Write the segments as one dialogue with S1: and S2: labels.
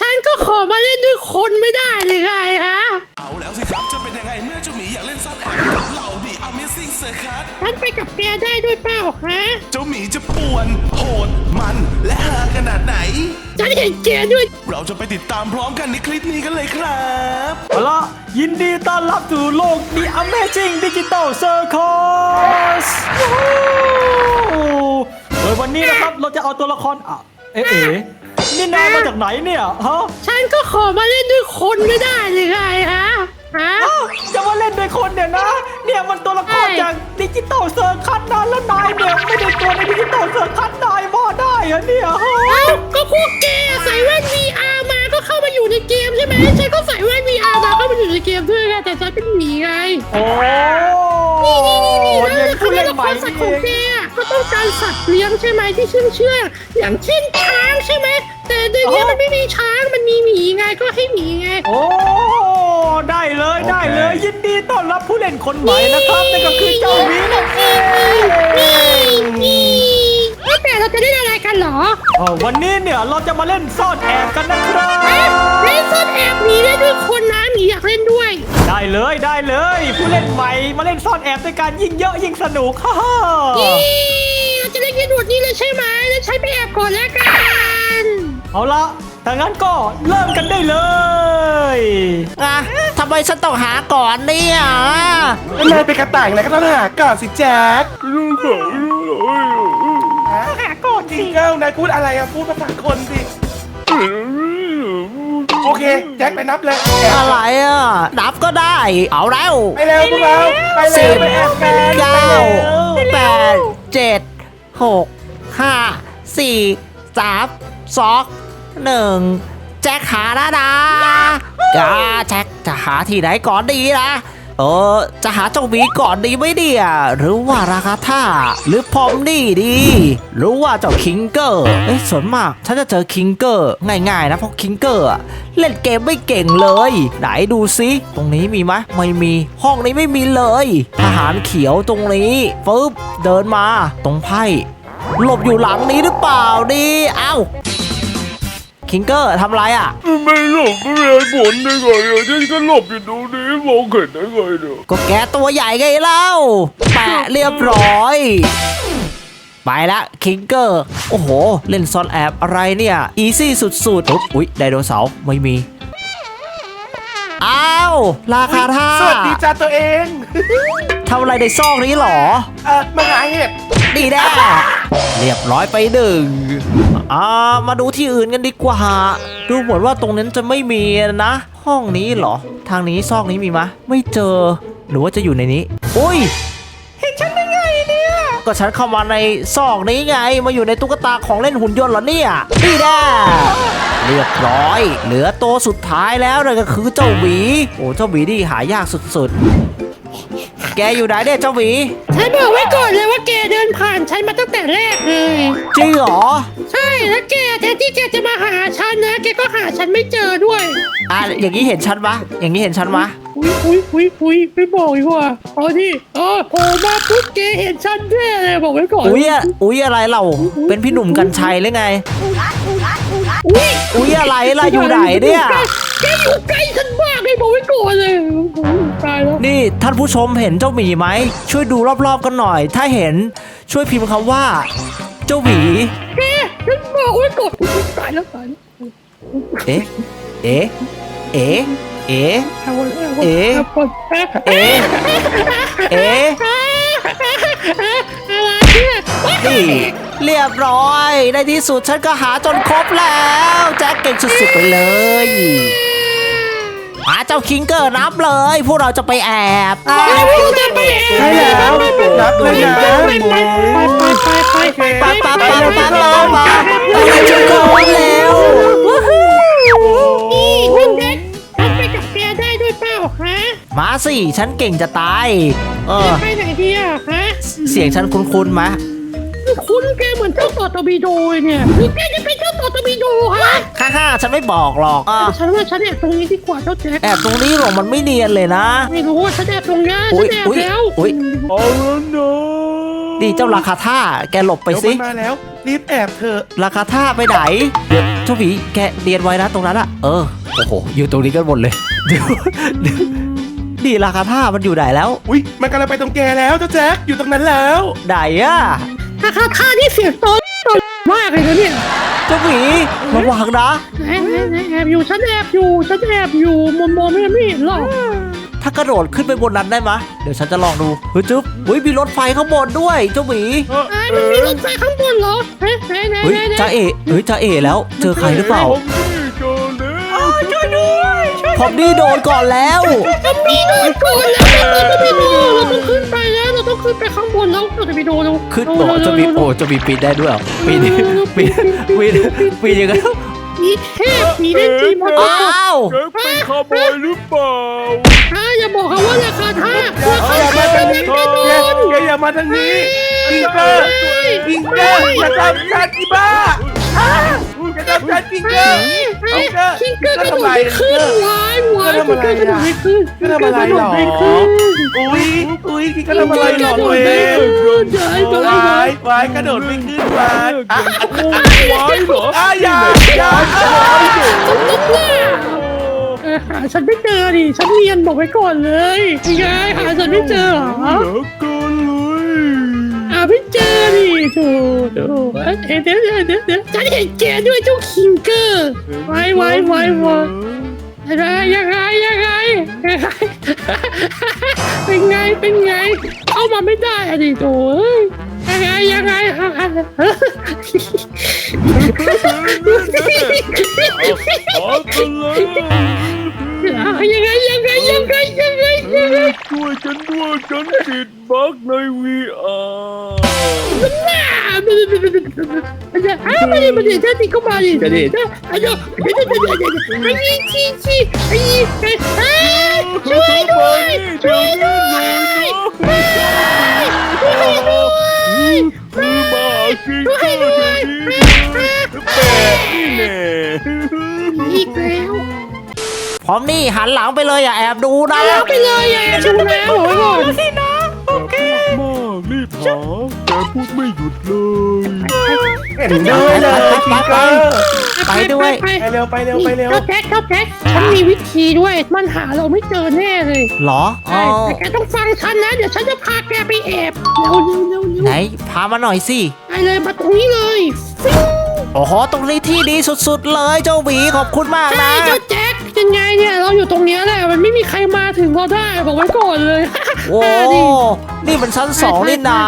S1: ฉันก็ขอมาเล่นด้วยคนไม่ได้เลยไงฮะ
S2: เอาแล้วสิครับจะเป็นยังไงเมื่อเจ้าหมีอยากเล่นซ่อนแอบกับเหล่าดี Amazing Circus
S1: ฉันไปกับแกได้ด้วยเปล่าฮะ
S2: เจ้าหมีจะป่วน โหด มันและฮาขนาดไหน
S1: ฉันเห็นแกด้วย
S2: เราจะไปติดตามพร้อมกันในคลิปนี้กันเลยครับ
S3: เอาละยินดีต้อนรับสู่โลก The Amazing Digital Circus โดยวันนี้นะครับเราจะเอาตัวละครอะเอ๊ะเอ๋ นี่นายมาจากไหนเนี่ยฮะ
S1: ฉันก็ขอมาเล่นด้วยคนไม่ได้เลยไงฮะฮะ
S3: อ้าวจะมาเล่นด้วยคนเนี่ยนะ เนี่ยมันตัวละคร
S1: ใช่
S3: จากดิจิตอลเซอร์คัสนะแล้วนายเนี่ยไม่ได้ตัวในดิจิตอลเซอร์คัสนายมาได้เหรอเนี่ยฮะ
S1: เอ้าก็พวกแกใส่แว่น VR มาก็เข้ามาอยู่ในเกมใช่ไหมฉันก็ใส่แว่น VR มาเข้ามาอยู่ในเกมด้วยไงแต่ฉันเป็นหมีไง
S3: โอ้
S1: นี่นี่นี่นี่แล้ว
S3: ยัง
S1: คือ
S3: ผู้
S1: เล่
S3: เล่
S1: น
S3: น
S1: ละ
S3: ให
S1: ค
S3: ม่
S1: รสัตว์ข
S3: นี่
S1: อง
S3: เอ
S1: แก
S3: ง
S1: อะ ก็ต้องการสัตว์เลี้ยงใช่ไหมที่เชื่องเชื่องอย่างเช่นช้างใช่ไหมแต่ในเนี้ยมันไม่มีช้างมันมีหมีไงก็ให้หมีไง
S3: โอ้ได้เลยได้เลย ยินดีต้อนรับผู้เล่นคนใหม่นะครับนั่นก็คือเจ้าหมีนั่นเอง
S1: นี่ว่าแต่เราจะเล่นอะไรกันเหรอ
S3: เอ่อวันนี้เนี่ยเราจะมาเล่นซ่อนแอบกันนะครับ
S1: เอ๊ะเล่นซ่อนแอบหนีได้ด้วยคนนะหนีอยากเล่นด้วย
S3: ได้เลยได้เลยผู้ เล่นใหม่มาเล่นซ่อนแอบด้วยกันยิ่งเยอะยิ่งสนุกฮ่าฮ่า
S1: นี่เราจะเล่นกันหนวดนี้เลยใช่ไหมแล้วใช้ไปแอบก่อนแล้วกัน
S3: เอาละถ้างั้นก็เริ่มกันได้เลย
S4: อะทำไมฉันต้องหาก่อนเนี่ย
S5: ก็นายเป็นกระต่ายนายก็ต้องหาก่อนสิแจ็ค
S3: หาก่อน
S5: จริ
S3: สิ
S5: งเก้านายพูดอะไรอะพูดภาษาคนสิ โอเค แจ็คไปนับเลยแอบ
S4: อะไรอะนับก็ได้ เอาแล้ว
S5: ไปเร็วพวกเราไปเร็วไปแอบกัน
S4: เก้า
S5: ไปเร็ว
S4: แปดเจ็ดหกห้าสี่สามสองหนึ่งแจ็คหาแล้วนะกาแจ็คจะหาที่ไหนก่อนดีนะ เออ จะหาเจ้าหมีก่อนดีไหมเนี่ย หรือว่าราคาท่า หรือพอมนี่ดี หรือว่าเจ้าคิงเกอร์เอ้ยส่วนมากฉันจะเจอคิงเกอร์ง่ายๆนะเพราะคิงเกอร์อะเล่นเกมไม่เก่งเลย ไหนดูซิตรงนี้มีไหมไม่มีห้องนี้ไม่มีเลยทหารเขียวตรงนี้ฟึบเดินมาตรงไพ่หลบอยู่หลังนี้หรือเปล่าดีเอ้า คิงเกอร์ทำอะไรอะ
S6: ไม่หลบไม่เห็นผลได้ไงอะฉันก็หลบอยู่ตรงนี้มองเห็นได้ไงเนี่ย
S4: ก็แกตัวใหญ่ไงเล่าแปะเรียบร้อย ไปละคิงเกอร์ โอ้โห เล่นซ่อนแอบอะไรเนี่ย อีซี่สุดๆอุ๊ยอุ๊ยไดโนเสาร์ไม่มี อ้าว ราคาท่า
S5: สวัสดีจ้าตัวเอง
S4: ทำอะไรในซอกนี้หรอ
S5: เออมาหาเห็ด
S4: ดีแน่เรียบร้อยไปหนึ่ง อ่ามาดูที่อื่นกันดีกว่า ดูเหมือนว่าตรงนั้นจะไม่มีนะ ห้องนี้เหรอ ทางนี้ซอกนี้มีมะ ไม่เจอ หรือว่าจะอยู่ในนี้อุ้ย
S3: เห็นฉันได้ไงเนี่ย
S4: ก็ฉันเข้ามาในซอกนี้ไง มาอยู่ในตุ๊กตาของเล่นหุ่นยนต์เหรอเนี่ยนี่แน่เรียบร้อย เหลือตัวสุดท้ายแล้วเลยก็คือเจ้าหวี โอ้เจ้าหวีนี่หายากสุดๆ แกอยู่ไหนเนี่ยเจ้าหวี
S1: ฉันบอกไว้ก่อนเลยว่าแกเดินผ่านฉันมาตั้งแต่แรกเลย
S4: จริงเหรอ
S1: ใช่แล้วแกแทนที่แกจะมาหาฉันนะแกก็หาฉันไม่เจอด้วย
S4: อะอย่างนี้เห็นฉันปะอย่างนี้เห็นฉันปะ
S1: อุ้ยอุ้ยอุ้ยอุ้ยไม่บอกดีกว่าเอาดิเออโผล่มาปุ๊บแกเห็นฉันแน่เลยบอกไว้ก่อน
S4: อุ้ยอะอุ้ยอะไรเราเป็นพี่หนุ่มกัญชัยหรือไง
S1: อุ้ย
S4: อุ้ยอะไรล่ะอยู่ไหนเนี่ย
S1: แกอยู่ใกล้ฉันมากเลยบอกไว้ก่อนเลยโอ้โหตายแล้ว
S4: นี่ท่านผู้ชมเห็นเจ้าหมีไหมช่วยดูรอบๆกันหน่อย ถ้าเห็นช่วยพิมพ์คำว่า เจ้าหมี
S1: แก ฉันบอกไว้ก่อนอุ๊ยตายแล้วตายแล้ว
S4: เอ๊ะ เอ๊ะ เอ๊ะ เอ๊ะ
S1: เอาละเอาละ
S4: เอ๊ะ
S1: เอาก่อน
S4: เอ๊ะ เอ๊ะ
S1: อะไรเนี่ย
S4: นี่ เรียบร้อย ในที่สุดฉันก็หาจนครบแล้ว แจ็คเก่งสุดๆไปเลยมาเจ้าคิงเกอร์นับเลย พวกเราจะไปแอบอะ
S1: จะไปแอบ
S5: ใช่แล้วนับเลยนะ
S1: ไปไปไปไป
S4: รจะโกนแล้ววู้ฮู้
S1: นี่คุณเด็กฉันไปกับแกได้ด้วยเปล่าฮะ
S4: มาสิฉันเก่งจะตาย เออ
S1: ไปไหนดีอะฮะ
S4: เสียงฉันคุ้นๆไหม
S1: คุณแกเหมือนเจ้าต่อตอร์บิโดเลยเนี่ยหรือแกจะเป็นเจ้าต่อตอร์บิโดฮะ
S4: ฮ่าฮ่าฉันไม่บอกหรอกอะ
S1: ฉันว่าฉันแอบตรงนี้ดีกว่าเจ้าแจ็ค
S4: แอบตรงนี้หรอกมันไม่เนียนเลยนะ
S1: ไม่รู้ว่าฉันแอบตรงนี้
S4: อุ๊
S1: ฉั
S4: ย
S1: นแอบ
S4: อุ๊ย
S1: แล้ว
S4: อุ๊ย
S6: เอาแล้ว นะ
S4: นี่เจ้าราคาท่าแกหลบไป
S5: เดี๋ยว
S4: สิ
S5: มันมาแล้ว รีบแอบเถอะ
S4: ราคาท่าไปไหนเดี๋ยวเจ้าหมีแกเรียนไว้นะตรงนั้นอะเออ โอ้โห อยู่ตรงนี้กันหมดเลยเดี๋ยวเดี๋ยวนี่ราคาท่ามันอยู่ไหนแล้ว
S5: อุ้ยมันกำลังไปตรงแกแล้วเจ้าแจ็คอยู่ตรงนั้นแล้ว
S4: ไหนอะ
S1: ถ้าข้าท่าที่เสียงโตนโตนมากเลยนะเนี่ย
S4: เจ้าหมีระวังนะ
S1: ไหนไหนไหนแอบอยู่ฉันแอบอยู่ฉันแอบอยู่มองมองไม่ไม่เห็นหรอก
S4: ถ้ากระโดดขึ้นไปบนนั้นได้ไหมเดี๋ยวฉันจะลองดูเฮ้ยจุ๊บเฮ้ยมีรถไฟข้างบนด้วยเจ้าหมี
S1: ไอ้มันมีรถไฟข้างบนเหรอเฮ้ยไหนไหน
S4: เฮ้ย
S1: ไหนไหน
S4: จ้าเอ๋เฮ้ยจ้าเอ๋แล้ว เจอใครหรือเปล่า
S6: ผมนี่เจอแล้ว
S3: ช่วยด้วยช่วย
S4: ผมนี่โดนก่อนแล้ว
S1: จะมีโดนก่อนแล้วเราต้องไปดูเราต้องขึ้นไปแล้วเราต้องขึ้นไปข้างบนแล้วเราจะไปดูเรา
S4: ขึ้นโอ้จะมีโอ้จะมีปีนได้ด้วยเหรอปีนปีนปีนปีนยังไง
S1: มีเทพมีได้จีมอเตอร์
S4: อ้าว
S6: แกเป็นขโมยหรือเปล่า
S1: บอกเขาว่าราคาท่าราคา
S5: อย่ามา
S1: ทา
S5: ง
S1: ไม่
S5: นี้
S1: ได้โดน
S5: แกอย่ามาทางนี้พิงเกอร์พิงเกอร์อย่าทำฉันที่บ้าอ้าวอย่าทำฉันพิงเกอร์
S1: คิงเกอร์กระโดดไม่ขึ้นวายวายคิงเกอร์กระโดดไม่ขึ้น
S5: ก็ทำอะไรหรออุ้ยอุ้ยพี่ก็ทำอะไรหรอตัวเองวายวายกระโดดไม่ขึ้นวายอะ
S6: ไว้เหรอ
S5: อะอย่าอย่า
S1: ตุ๊กว่าเออ หาฉันไม่เจอดิฉันเรียนบอกไว้ก่อนเลยยังไงหาฉันไม่เจอเหรอ
S6: เหลือเกินเลย
S1: หาไม่เจอดิโถโถเดี๋ยวเดี๋ยวเดี๋ยวเดี๋ยวเดี๋ยวฉันเห็นแกด้วยเจ้าคิงเกอร์ไว้ไว้ไว้ไว้ยังไงยังไงยังไงยังไงเป็นไงเป็นไงเข้ามาไม่ได้อะดิโถเอ้ยยังไงยังไง
S6: ขอกันเลย
S1: ยังไงยังไงยังไงยังไงยังไง
S6: ช่วยฉันด้วยฉันติดบั๊กใน VR
S1: น่าไม่ได้ไม่ได้ไม่ได้ไม่ได้ไม่ได้ถ้าติก็มาดิจะดิอายุเดี๋ยวเดี๋ยวเดี๋ยวเดี๋ยวไอ้ยี่ชี้ชี้ไอ้ยี่ไอ้ช่วยด้วยช่วยด้วยช่วยด้วย
S6: มือมาคิง
S1: ช่วย
S6: เกอร์
S1: ด้ว
S6: เดี๋ย
S1: ยว
S6: นี้แปะนี่แน่
S1: อีกแล้ว
S4: พร้ อมนี่หันหลังไปเลยอย่าแอบดูนะ
S1: เอาไปเลยอะชูแล้วบอกไว้ก่อน
S3: สินะโอเค
S6: มากรีบหาแกพูดไม่หยุดเลย
S5: เห็นด้วยเลยพิงเกอร์
S4: ไปด้วย
S1: ไป
S5: ไปเร็วไปเร็วไปเร็ว
S1: เจ้าแท็กเจ้าแท็กฉันมีวิธีด้วย มันหาเราไม่เจอแน่เลย
S4: เหรออ๋
S1: ใช่
S4: อ
S1: แต่แกต้องฟังฉันนะ เดี๋ยวฉันจะพาแกไปแอบเร็วเร็วเร็วเร็ว
S4: ไหนพามาหน่อยสิ
S1: ไปเลยมาตรงนี้เลยฟิ้ง
S4: โอ้โหตรงนี้ที่ดีสุดๆเลยเจ้าหมีขอบคุณมาก
S1: ใช่
S4: นะ
S1: เจ้าแจ็ค ยังไงเนี่ยเราอยู่ตรงเนี้ยแหละมันไม่มีใครมาถึงเราได้บอกไว้ก่อนเลย
S4: โอ้
S1: ดิ
S4: นี่มันชั้นสองนี่นา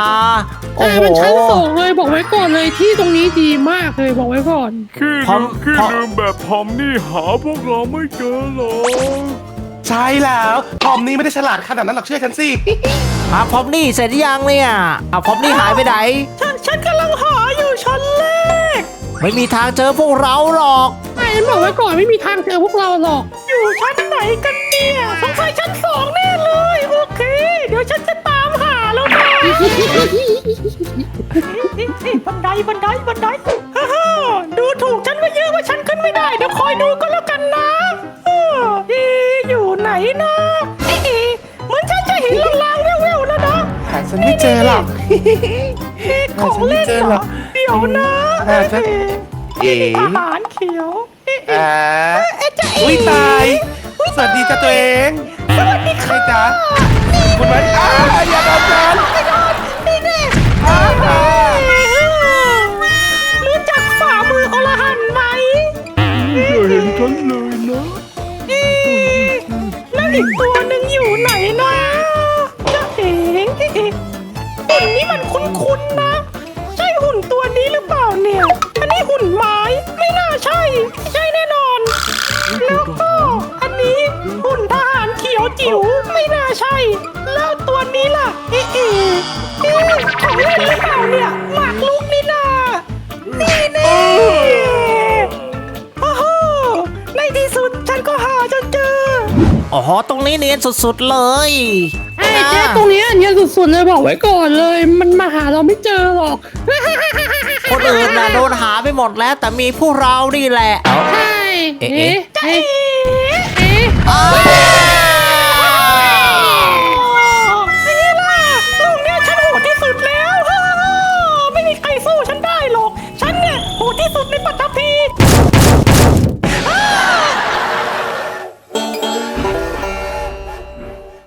S4: โอ้
S1: ใช่
S4: โห
S1: มันชั้นสองเลยบอกไว้ก่อนเลยที่ตรงนี้ดีมากเลยบอกไว้ก่อน
S6: ขี้
S4: พร้อ
S6: ลื
S4: ม
S6: มขี้
S4: พร้อม
S6: ลืมแบบพอมนี่หาพวกเราไม่เจอหรอก
S5: ใช่แล้วทอมนี่ไม่ได้ฉลาดขนาดนั้นหรอกเชื่อฉันสิ
S4: อะพร้อมนี่เสร็จหรือยังเนี่ยอะพร้อมนี่หายไปไหน
S3: ฉันฉันกำลังหาอยู่ชั้นแรก
S4: ไม่มีทางเจอพวกเราหรอก
S1: ไอ้บอกไว้ก่อนไม่มีทางเจอพวกเราหรอก
S3: อยู่ชั้นไหนกันเนี่ยสงสัยชั้นสองแน่เลย โอเค เดี๋ยวฉันจะตามหาแล้วนะนี่นี่บันไดบันไดบันไดฮ่าฮ่าดูถูกฉันไว้เยอะว่าฉันขึ้นไม่ได้ เดี๋ยวคอยดูก็แล้วกันนะเออเอ๊ะอยู่ไหนนะเอ๊ะเอ๊ะเหมือนฉันจะเห็นลางๆแว่วๆแล้วนะ
S5: หาฉันไม่เจอหรอก
S3: ของเล่นเหรอ เดี๋ยวนะ
S5: หาฉัน เอ๋
S3: อาหารเขียวเอ๊ะเอ๊ะ
S5: อ่าอุ้ยตายสวัสดีจ้าตัวเอง
S3: สวัสดี
S5: ใคร
S3: ค่ะ
S5: จ๊ะคุณไว้อ้าอย่าโดนฉัน
S3: นี่แน่
S5: อ้า
S3: รู้จักฝ่ามืออรหันต์ไหม
S6: อย่าเห็นฉันเลยนะ
S3: เอ๊ะแล้วอีกตัวหนึ่งอยู่ไหนนะจะเอ๋เอ๊ะเอ๊ะหุ่นนี้มันคุ้นๆนะ ใช่หุ่นตัวนี้หรือเปล่าเนี่ย อันนี้หุ่นไม้ไม่น่าใช่ไม่ใช่ แน่นอนแล้วก็อันนี้หุ่นทหารเขียวจิ๋วไม่น่าใช่ แล้วตัวนี้ล่ะ เอ๊ะเอ๊ะเอ๊ะของเล่นหรือเปล่าเนี่ยหมากลุกนี่นานี่แน่โอ้โหในที่สุดฉันก็หาจนเจอ
S4: อ๋อตรงนี้เนียนสุดๆเลย
S1: ไอ้แจ็คตรงเนี้ยเนี่ยสุดๆเลยบอกไว้ก่อนเลย มันมาหาเราไม่เจอหรอก
S4: คนอื่นน่ะโดนหาไปหมดแล้วแต่มีพวกเรานี่แหละ
S1: ใช่
S4: เอ๊ะ
S1: 에,
S4: 에, 에. 아!